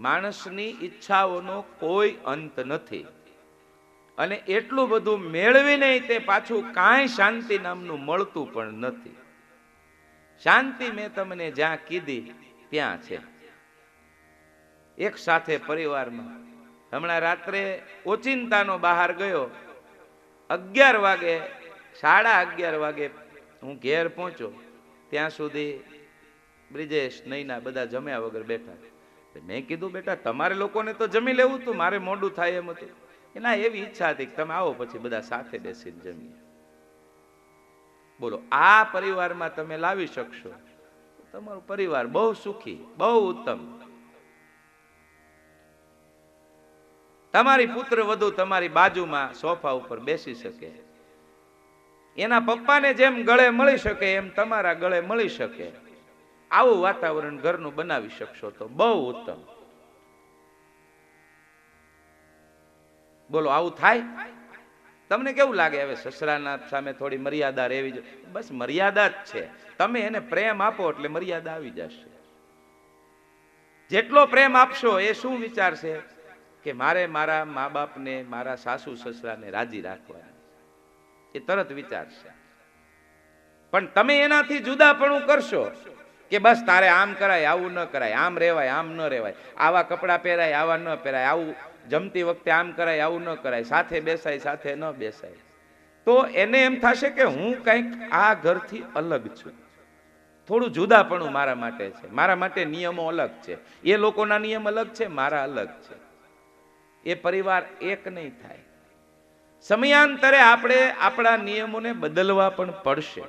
માણસની ઈચ્છાઓનો કોઈ અંત નથી. અને એટલું બધું મેળવીને તે પાછું કાંઈ શાંતિ નામનું મળતું પણ નથી. શાંતિ મેં તમને જ્યાં કીધી, ત્યાં છે. એક સાથે પરિવારમાં હમણાં રાત્રે ઓચિંતાનો બહાર ગયો. અગિયાર વાગે, સાડા અગિયાર વાગે હું ઘેર પહોંચ્યો. ત્યાં સુધી બ્રિજેશ, નૈના બધા જમ્યા વગર બેઠા. મેં કીધું, બેટા, તમારે લોકોને તો જમી લેવું હતું મારે મોડું થાય એમ હતું. એના એવી ઈચ્છા હતી કે તમે આવો પછી બધા સાથે બેસીને જમીએ. બોલો, આ પરિવારમાં તમે લાવી શકશો. તમારો પરિવાર બહુ સુખી, બહુ ઉત્તમ. તમારી પુત્ર વધુ તમારી બાજુમાં સોફા ઉપર બેસી શકે. એના પપ્પાને જેમ ગળે મળી શકે, એમ તમારા ગળે મળી શકે. આવું વાતાવરણ ઘરનું બનાવી શકશો તો બહુ ઉત્તમ. બોલો, આવું થાય? તમને કેવું લાગે? હવે સસરાના સામે થોડી મર્યાદા રહેવી જોઈએ બસ મર્યાદા જ છે. તમે એને પ્રેમ આપો એટલે મર્યાદા આવી જશે. જેટલો પ્રેમ આપશો એ શું વિચારશે? કે મારે મારા મા બાપને મારા સાસુ સસરાને રાજી રાખવા એ તરત વિચારશે. પણ તમે એનાથી જુદાપણું કરશો કે બસ તારે આમ કરાય, આવું ન કરાય, આમ રહેવાય, આમ ન રહેવાય. આવા કપડાં પહેરાય, આવા ન પહેરાય, આવું જમતી વખતે આમ કરાય, આવું ન કરાય, સાથે બેસાય, સાથે ન બેસાય. તો એને એમ થશે કે હું કંઈક આ ઘરથી અલગ છું. થોડું જુદાપણું મારા માટે છે. મારા માટે નિયમો અલગ છે. એ લોકોના નિયમ અલગ છે, મારા અલગ છે. એ પરિવાર એક નહીં થાય. સમયાંતરે આપણે આપણા નિયમોને બદલવા પણ પડશે.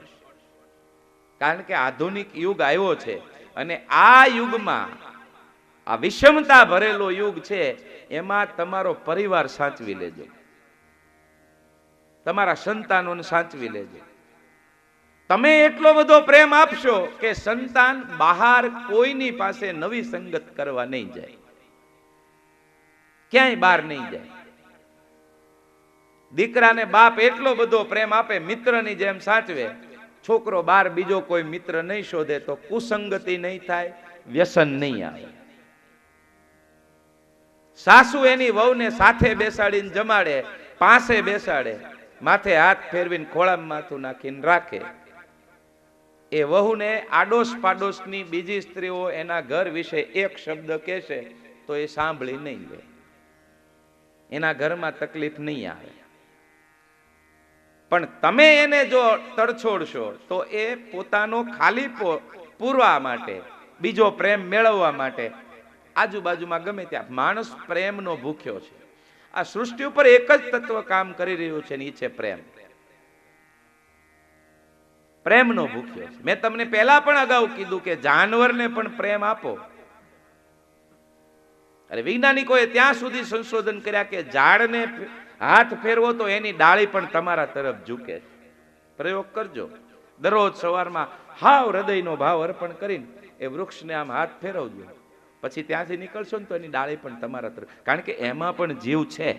કારણ કે આધુનિક યુગ આવ્યો છે અને આ યુગમાં આ વિષમતા ભરેલો યુગ છે, એમાં તમારો પરિવાર સાચવી લેજો. તમારા સંતાનોને સાચવી લેજો. તમે એટલો બધો પ્રેમ આપશો કે સંતાન બહાર કોઈની પાસે નવી સંગત કરવા નહીં જાય. ક્યાંય બહાર નહીં જાય. દીકરાને બાપ એટલો બધો પ્રેમ આપે, મિત્રની જેમ સાચવે છોકરો બાર બીજો કોઈ મિત્ર નહીં શોધે તો કુસંગતિ નહીં થાય, વ્યસન નહીં આવે. સાસુ એની વહુને સાથે બેસાડીને જમાડે, પાસે બેસાડે, માથે હાથ ફેરવીને ખોળામાં માથું નાખીને રાખે. એ વહુને આડોશ પાડોશની બીજી સ્ત્રીઓ એના ઘર વિશે એક શબ્દ કહેશે તો એ સાંભળી નહીં લે. એના ઘરમાં તકલીફ નહીં આવે. પણ તમે એને જો તડછોડશો તો એ પોતાનો ખાલી પૂરવા માટે, બીજો પ્રેમ મેળવવા માટે આજુબાજુમાં ગમે ત્યાં માણસ પ્રેમનો ભૂખ્યો છે. આ સૃષ્ટિ ઉપર એક જ તત્વ કામ કરી રહ્યું છે ને છે પ્રેમ. પ્રેમનો ભૂખ્યો છે. મેં તમને પહેલા પણ અગાઉ કીધું કે જાનવરને પણ પ્રેમ આપો. અરે વૈજ્ઞાનિકોએ ત્યાં સુધી સંશોધન કર્યા કે ઝાડને હાથ ફેરવો તો એની ડાળી પણ તમારા તરફ ઝૂકે પ્રયોગ કરજો. દરરોજ સવારમાં હાવ હૃદયનો ભાવ અર્પણ કરીને એ વૃક્ષને આમ હાથ ફેરવજો. પછી ત્યાંથી નીકળશો ને તો એની ડાળી પણ તમારા તરફ, કારણ કે એમાં પણ જીવ છે.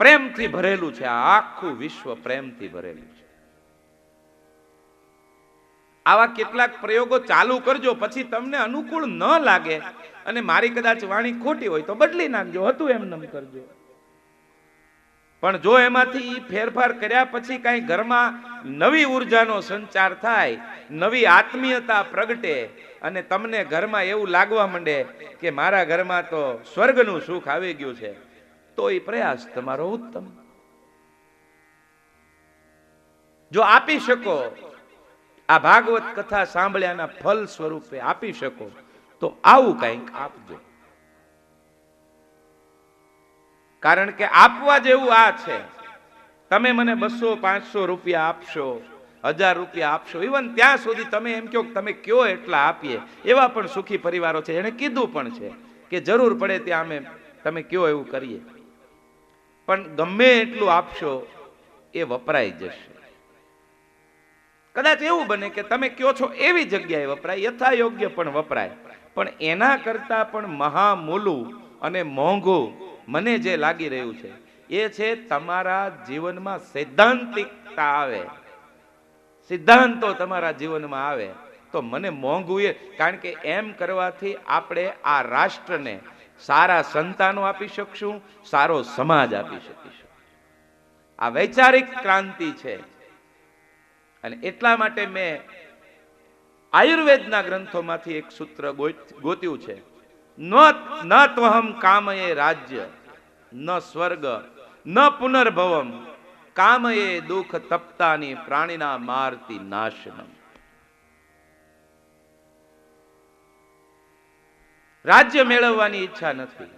પ્રેમથી ભરેલું છે આખું વિશ્વ પ્રેમથી ભરેલું છે. આવા કેટલાક પ્રયોગો ચાલુ કરજો, પછી તમને અનુકૂળ ન લાગે અને મારી કદાચ વાણી ખોટી હોય તો બદલી નાખજો, હતું એમ નમ કરજો. પણ જો એમાંથી ફેરફાર કર્યા પછી કાંઈ ઘરમાં નવી ઉર્જાનો સંચાર થાય, નવી આત્મીયતા પ્રગટે અને તમને ઘરમાં એવું લાગવા માંડે કે મારા ઘરમાં તો સ્વર્ગનું સુખ આવી ગયું છે, તો એ પ્રયાસ તમારો ઉત્તમ. જો આપી શકો આ ભાગવત કથા સાંભળ્યાના ફલ સ્વરૂપે આપી શકો, તો આવું કંઈક આપજો. કારણ કે આપવા જેવું આ છે. તમે મને બસો, પાંચસો રૂપિયા આપશો, હજાર રૂપિયા આપશો ઇવન ત્યાં સુધી તમે એમ કહો તમે કયો એટલા આપીએ, એવા પણ સુખી પરિવારો છે. એને કીધું પણ છે કે જરૂર પડે ત્યાં અમે, તમે કયો એવું કરીએ. પણ ગમે એટલું આપશો, એ વપરાઈ જશે. કદાચ એવું બને કે તમે કયો છો એવી જગ્યાએ વપરાય યથા યોગ્ય પણ વપરાય. પણ એના કરતા પણ મહામૂલું અને મોંઘું મને જે લાગી રહ્યું છે, એ છે તમારા જીવનમાં સૈદ્ધાંતિકતા આવે. સિદ્ધાંતો તમારા જીવનમાં આવે, તો મને મોંઘું એ, કારણ કે એમ કરવાથી આપણે આ રાષ્ટ્રને સારા સંતાનો આપી શકશું, સારો સમાજ આપી શકીશું. આ વૈચારિક ક્રાંતિ છે. અને એટલા માટે મેં આયુર્વેદના ગ્રંથોમાંથી એક સૂત્ર ગોત્યું છે. ન ત્વહમ કામયે રાજ્ય, ન સ્વર્ગ, ન પુનર્ભવમ, કામયે દુઃખ તપ્તાની પ્રાણીના મારતી નાશનમ. રાજ્ય મેળવવાની ઈચ્છા નથી.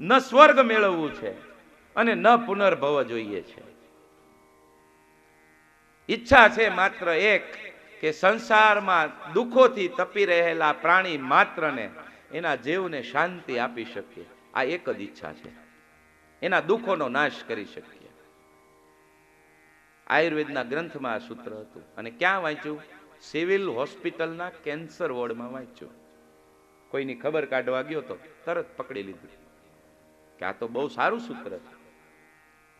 ન સ્વર્ગ મેળવવું છે અને ન પુનર્ભવ જોઈએ છે. ઈચ્છા છે માત્ર એક કે સંસારમાં દુઃખોથી તપી રહેલા પ્રાણી માત્રને એના જીવને શાંતિ આપી શકીએ. આ એક જ ઈચ્છા છે. એના દુઃખોનો નાશ કરી શકીએ. આયુર્વેદના ગ્રંથમાં આ સૂત્ર હતું. અને ક્યાં વાંચ્યું? સિવિલ હોસ્પિટલના કેન્સર વોર્ડમાં વાંચ્યું. કોઈની ખબર કાઢવા ગયો તો તરત પકડી લીધું. કે આ તો બહુ સારું સૂત્ર છે.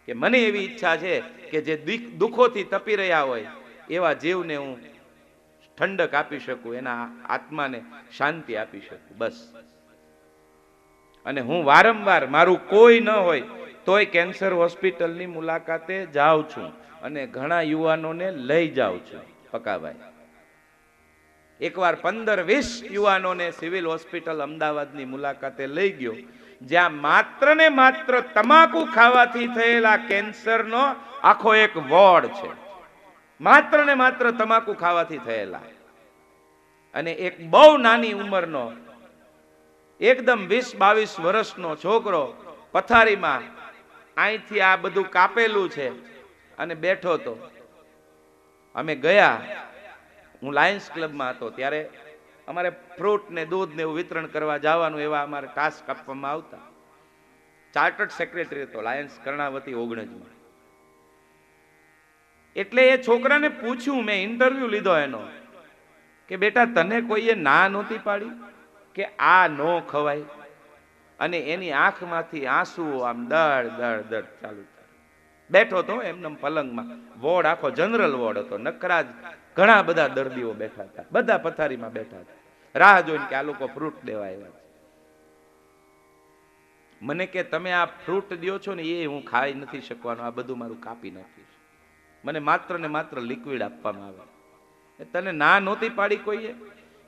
કે મને એવી ઈચ્છા છે કે જે દુઃખ- દુઃખોથી તપી રહ્યા હોય, એવા જીવને હું ઠંડક આપી શકું, એના આત્માને શાંતિ આપી શકું, બસ. અને હું વારંવાર, મારું કોઈ ન હોય, તોય કેન્સર હોસ્પિટલની મુલાકાતે જાઉં છું અને ઘણા યુવાનોને લઈ જાઉં છું પકાભાઈ એકવાર પંદર વીસ યુવાનોને સિવિલ હોસ્પિટલ અમદાવાદની મુલાકાતે લઈ ગયો જ્યાં માત્ર ને માત્ર તમાકુ ખાવાથી થયેલા કેન્સરનો આખો એક વોર્ડ છે. માત્ર ને માત્ર તમાકુ ખાવાથી થયેલા. અને એક બહુ નાની ઉંમરનો, એકદમ વીસ બાવીસ વર્ષનો છોકરો પથારીમાં અહીંથી આ બધું કાપેલું છે અને બેઠો તો. અમે ગયા, હું લાયન્સ ક્લબમાં હતો ત્યારે અમારે ફ્રૂટ ને દૂધ ને એવું વિતરણ કરવા જવાનું એવા અમારે ટાસ્ક આપવામાં આવતા. ચાર્ટર્ડ સેક્રેટરી હતો લાયન્સ કર્ણાવતી ઓગણજમાં એટલે એ છોકરાને પૂછ્યું, મેં ઇન્ટરવ્યુ લીધો એનો, કે બેટા તને કોઈએ ના નહોતી પાડી કે આ ન ખવાય? અને એની આંખમાંથી આંસુઓ આમ દળ દળ દળ ચાલુ બેઠો તો એમને પલંગમાં. વોર્ડ આખો જનરલ વોર્ડ હતો. નકરા જ ઘણા બધા દર્દીઓ બેઠા હતા. બધા પથારીમાં બેઠા હતા. રાહ જોઈને કે આ લોકો ફ્રૂટ દેવા આવ્યા છે. મને કે તમે આ ફ્રૂટ દ્યો છો ને એ હું ખાઈ નથી શકવાનો. આ બધું મારું કાપી નાખીશ મને માત્ર ને માત્ર લિક્વિડ આપવામાં આવે. તને ના નહોતી પાડી કોઈએ?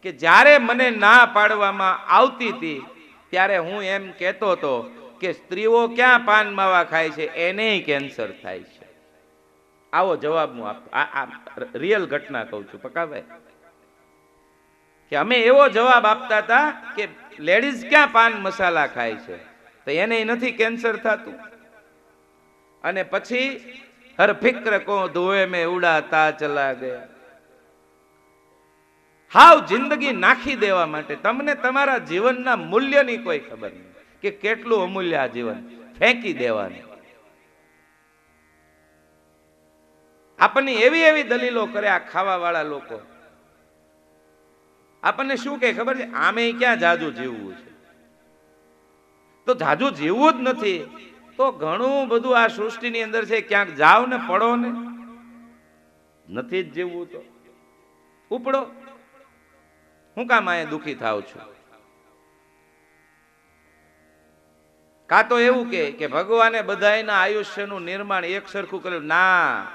કે જ્યારે મને ના પાડવામાં આવતી હતી, ત્યારે હું એમ કહેતો હતો કે સ્ત્રીઓ ક્યાં પાન માવા ખાય છે એને કેન્સર થાય છે. આવો જવાબ હું આપ. રિયલ ઘટના કહું છું પકાભાઈ કે અમે એવો જવાબ આપતા હતા કે લેડીઝ ક્યાં પાન મસાલા ખાય છે, તો એને નથી કેન્સર થતું. અને પછી હર ફિક્ર કો ધોએ મેં ઉડાતા ચલા ગયા. હાવ જિંદગી નાખી દેવા માટે. તમને તમારા જીવનના મૂલ્યની કોઈ ખબર નહીં કે કેટલું અમૂલ્ય આ જીવન? ફેંકી દેવાનું. આપણને એવી એવી દલીલો કરે આ ખાવા વાળા લોકો. આપણને શું કે ખબર છે? આમે ક્યાં જાજુ જીવવું છે? તો જાજુ જીવવું જ નથી. તો ઘણું બધું આ સૃષ્ટિની અંદર છે, ક્યાંક જાઓ ને પડો ને. નથી જ જીવવું તો. ઉપડો. હું કામ અહીંયા દુખી થાવ છું? કા તો એવું કે ભગવાને બધાયના આયુષ્યનું નિર્માણ એક સરખું કર્યું. ના,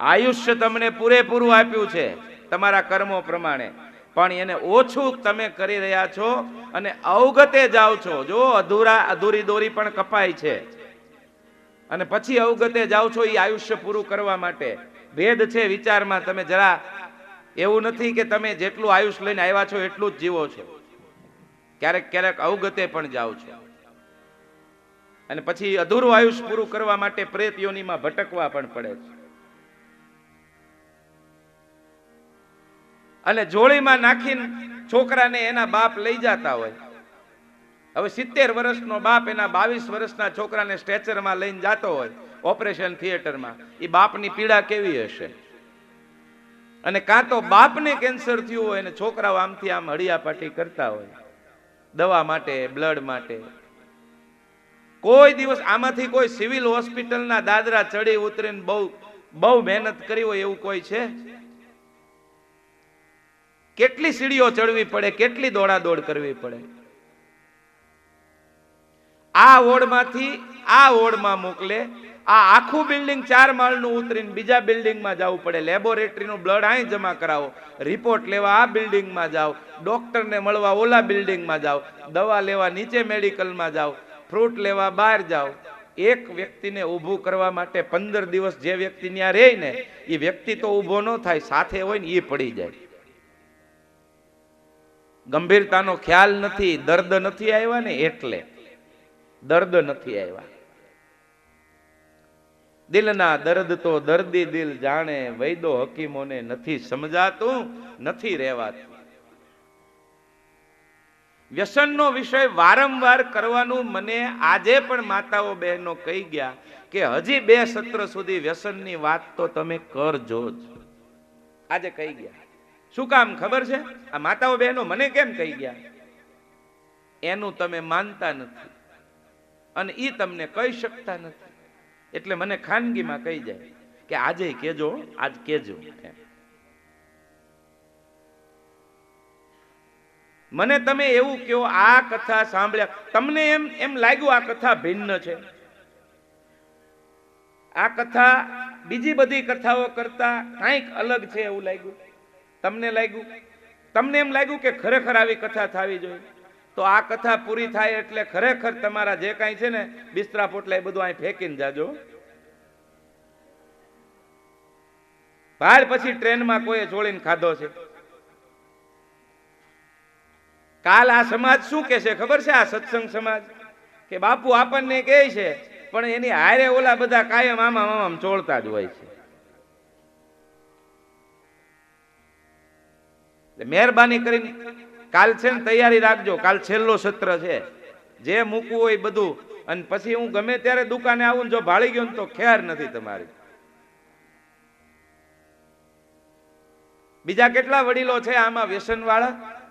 આયુષ્ય તમને પૂરેપૂરું આપ્યું છે, તમારા કર્મો પ્રમાણે. પણ એને ઓછું તમે કરી રહ્યા છો અને અવગતે જાઓ છો. જો અધૂરા, અધૂરી દોરી પણ કપાય છે. અને પછી અવગતે જાઓ છો એ આયુષ્ય પૂરું કરવા માટે. ભેદ છે વિચારમાં, તમે જરા એવું નથી કે તમે જેટલું આયુષ લઈને આવ્યા છો એટલું જ જીવો છો. ક્યારેક ક્યારેક અવગતે પણ જાઓ છો. અને પછી અધૂરું આયુષ પૂરું કરવા માટે પ્રેત યોનીમાં ભટકવા પણ પડે છે. અને જોળીમાં નાખીને છોકરાને એના બાપ લઈ જતા હોય. હવે સિત્તેર વર્ષનો બાપ એના બાવીસ વર્ષના છોકરાને સ્ટ્રેચરમાં લઈને જતો હોય, ઓપરેશન થિયેટરમાં એ બાપની પીડા કેવી હશે? અને કાં તો બાપને કેન્સર થયું હોય અને છોકરાઓ આમથી આમ હળિયાપાટી કરતા હોય, દવા માટે, બ્લડ માટે કોઈ દિવસ આમાંથી કોઈ સિવિલ હોસ્પિટલના દાદરા ચડી ઉતરીને બહુ બહુ મહેનત કરી હોય એવું કોઈ છે? કેટલી સીડીઓ ચડવી પડે, કેટલી દોડાદોડ કરવી પડે? આ વોર્ડમાંથી, આ વોર્ડમાં મોકલે, આ આખું બિલ્ડિંગ ચાર માળનું ઉતરીને બીજા બિલ્ડિંગમાં જવું પડે. લેબોરેટરીનું બ્લડ અહીં જમા કરાવો. રિપોર્ટ લેવા આ બિલ્ડિંગમાં જાઓ. ડોક્ટરને મળવા ઓલા બિલ્ડિંગમાં જાઓ. દવા લેવા નીચે મેડિકલમાં જાઓ. ફ્રૂટ લેવા બહાર જાઓ, એક વ્યક્તિને ઊભું કરવા માટે પંદર દિવસ જે વ્યક્તિ ત્યાં રહે ને, એ વ્યક્તિ તો ઊભો ન થાય, સાથે હોય ને એ પડી જાય. ગંભીરતાનો ખ્યાલ નથી, દર્દ નથી આવ્યા ને એટલે. દર્દ નથી આવ્યા. દિલના દર્દ તો દર્દી દિલ જાણે, વૈદો હકીમોને નથી સમજાતું, નથી રહેવાતું. વ્યસનનો વિષય વારંવાર કરવાનું મને આજે પણ માતાઓ બહેનો કહી ગયા કે હજી બે સત્ર સુધી વ્યસનની વાત તો તમે કરજો જ. આજે કહી ગયા. શું કામ ખબર છે? આ માતાઓ બહેનો મને કેમ કહી ગયા? એનું તમે માનતા નથી. અને એ તમને કહી શકતા નથી. એટલે મને ખાનગીમાં કહી જાય કે આજે કેજો, આજ કેજો એમ. મને તમે એવું કહો, આ કથા સાંભળ્યા, તમને એમ એમ લાગ્યું આ કથા ભિન્ન છે? આ કથા બીજી બધી કથાઓ કરતા કંઈક અલગ છે એવું લાગ્યું? તમને લાગ્યું? તમને એમ લાગ્યું કે ખરેખર આવી કથા થવી જોઈએ? તો આ કથા પૂરી થાય એટલે ખરેખર તમારા જે કાંઈ છે ને, બિસ્તરા પોટલા એ બધું અહીં ફેંકીને જાજો. ભાડ પછી ટ્રેનમાં કોઈએ જોડીને ખાધો છે. કાલ આ સમાજ શું કે છે ખબર છે આ સત્સંગ સમાજ? કે બાપુ આપણને કહે છે, પણ એની હારે ઓલા બધા કાયમ આમાં આમાં ચોળતા જ હોય છે. મહેરબાની કરીને કાલ છે ને તૈયારી રાખજો. કાલ છેલ્લો સત્ર છે. જે મૂકવું હોય બધું. અને પછી હું ગમે ત્યારે દુકાને આવું જો ભાળી ગયો ને તો ખેર નથી તમારી. બીજા કેટલા વડીલો છે આમાં વ્યસન વાળા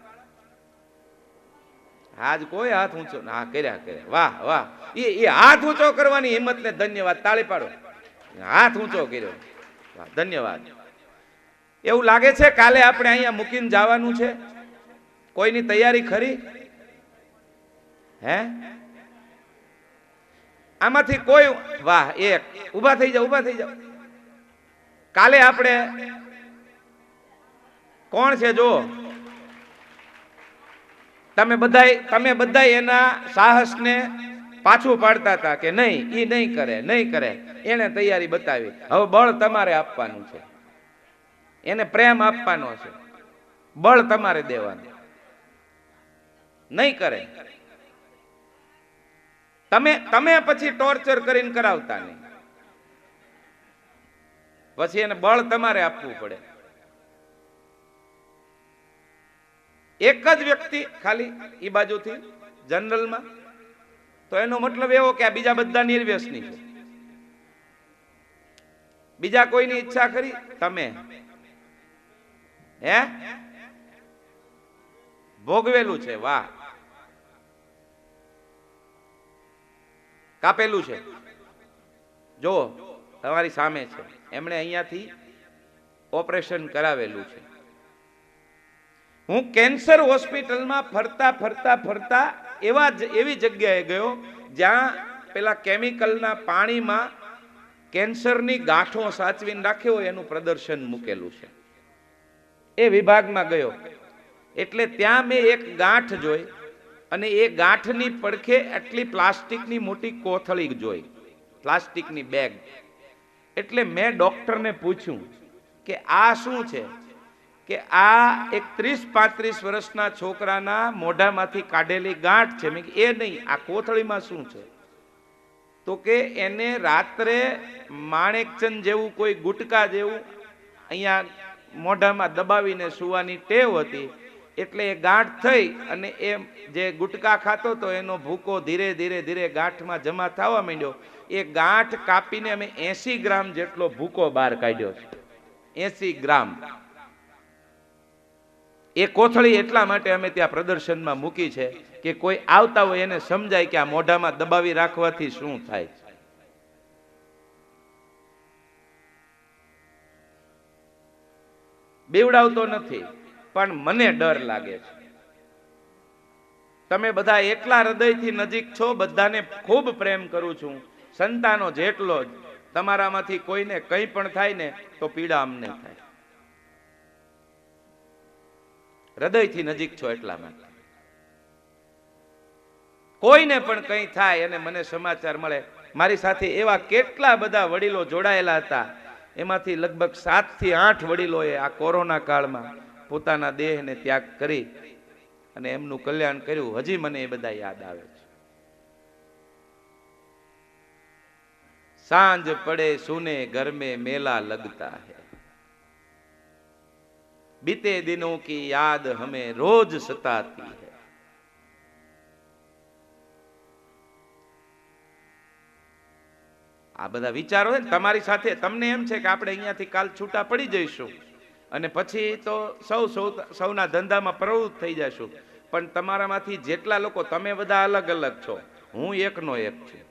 આજ કોઈ હાથ ઊંચો હા કર્યા કર્યા. વાહ વાહ. એ એ હાથ ઊંચો કરવાની હિંમત ને ધન્યવાદ. તાળી પાડો. હાથ ઊંચો કર્યો. વાહ, ધન્યવાદ. એવું લાગે છે કાલે આપણે અહીંયા મૂકીને જવાનું છે? કોઈની તૈયારી ખરી? હે? આમાંથી કોઈ વાહ એક. ઊભા થઈ જાઓ ઊભા થઈ જાઓ. કાલે આપણે કોણ છે જો તમે બધાય તમે બધાય એના સાહસને પાછું પાડતા હતા કે નહીં એ નહીં કરે નહીં કરે. એને તૈયારી બતાવી. હવે બળ તમારે આપવાનું છે. એને પ્રેમ આપવાનો છે. બળ તમારે દેવાનું. નહીં કરે. તમે તમે પછી ટોર્ચર કરીને કરાવતા નહીં. પછી એને બળ તમારે આપવું પડે. એક જ વ્યક્તિ ખાલી એ બાજુથી જનરલમાં. તો એનો મતલબ એવો કે આ બીજા બધા નિર્વ્યસની છે. બીજા કોઈની ઈચ્છા કરી? તમે. હે? ભોગવેલું છે, વાહ. કાપેલું છે. જો તમારી સામે છે. એમણે અહીંયાથી ઓપરેશન કરાવેલું છે. હું કેન્સર હોસ્પિટલમાં ફરતા ફરતા ફરતા એવા એવી જગ્યાએ ગયો જ્યાં પેલા કેમિકલના પાણીમાં કેન્સરની ગાંઠો સાચવીને રાખ્યો એનું પ્રદર્શન મૂકેલું છે. એ વિભાગમાં ગયો. એટલે ત્યાં મેં એક ગાંઠ જોઈ અને એ ગાંઠની પડખે આટલી પ્લાસ્ટિકની મોટી કોથળી જોઈ, પ્લાસ્ટિકની બેગ. એટલે મેં ડોક્ટરને પૂછ્યું કે આ શું છે? કે આ એક ત્રીસ પાંત્રીસ વર્ષના છોકરાના મોઢામાંથી કાઢેલી ગાંઠ છે. મેં એ નહીં, આ કોથળીમાં શું છે? તો કે એને રાત્રે માણેકચંદ જેવું કોઈ ગુટકા જેવું અહીંયા મોઢામાં દબાવીને સુવાની ટેવ હતી. એટલે એ ગાંઠ થઈ અને એ જે ગુટકા ખાતો તો એનો ભૂકો ધીરે ધીરે ધીરે ગાંઠમાં જમા થવા માંડ્યો. એ ગાંઠ કાપીને અમે એસી ગ્રામ જેટલો ભૂકો બહાર કાઢ્યો છે. એસી ગ્રામ. એ કોથળી એટલા માટે અમે ત્યાં પ્રદર્શનમાં મૂકી છે કે કોઈ આવતા હોય એને સમજાય કે આ મોઢામાં દબાવી રાખવાથી શું થાય બેવડાવતો નથી, પણ મને ડર લાગે છે. તમે બધા એટલા હૃદયથી નજીક છો, બધાને ખૂબ પ્રેમ કરું છું. સંતાનો જેટલો જ, તમારામાંથી કોઈને કંઈ પણ થાય ને, તો પીડા અમને થાય. હૃદયથી નજીક છો એટલા માટે. કોઈને પણ કંઈ થાય અને મને સમાચાર મળે, મારી સાથે એવા કેટલા બધા વડીલો જોડાયેલા હતા, એમાંથી લગભગ સાતથી આઠ વડીલોએ આ કોરોના કાળમાં પોતાના દેહને ત્યાગ કરી અને એમનું કલ્યાણ કર્યું. હજી મને એ બધા યાદ આવે છે. સાંજ પડે, સુને, ગરમે, મેલા લગતા હે. बीते दिनों की याद हमें रोज सताती है આ બધા વિચારો છે ને તમારી સાથે તમને એમ છે કે આપણે અહીંયાથી કાલ છૂટા પડી જઈશું અને પછી તો સૌ સૌ સૌના ધંધામાં પ્રવૃત્ત થઈ જશું પણ તમારામાંથી જેટલા લોકો તમે બધા અલગ અલગ છો હું એકનો એક છું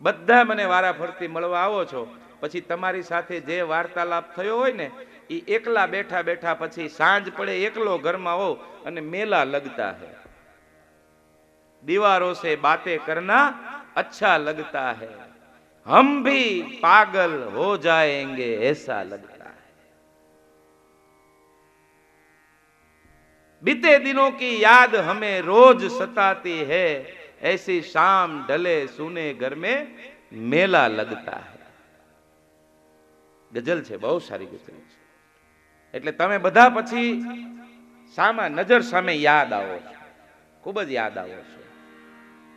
બધા મને વારા ફરતી મળવા આવો છો પછી તમારી સાથે જે વાર્તાલાપ થયો હોય ને એ એકલા બેઠા બેઠા પછી સાંજ પડે એકલો ઘરમાં હો અને મેલા લગતા है दीवारों से बातें करना अच्छा लगता है हम भी पागल हो जाएंगे ऐसा लगता है बीते दिनों की याद हमें रोज सताती है ऐसी शाम ढले सुने घर में मेला लगता है ગઝલ છે બહુ સારી ગઝલ છે એટલે તમે બધા પછી સામા નજર સામે યાદ આવો ખૂબ જ યાદ આવો છો.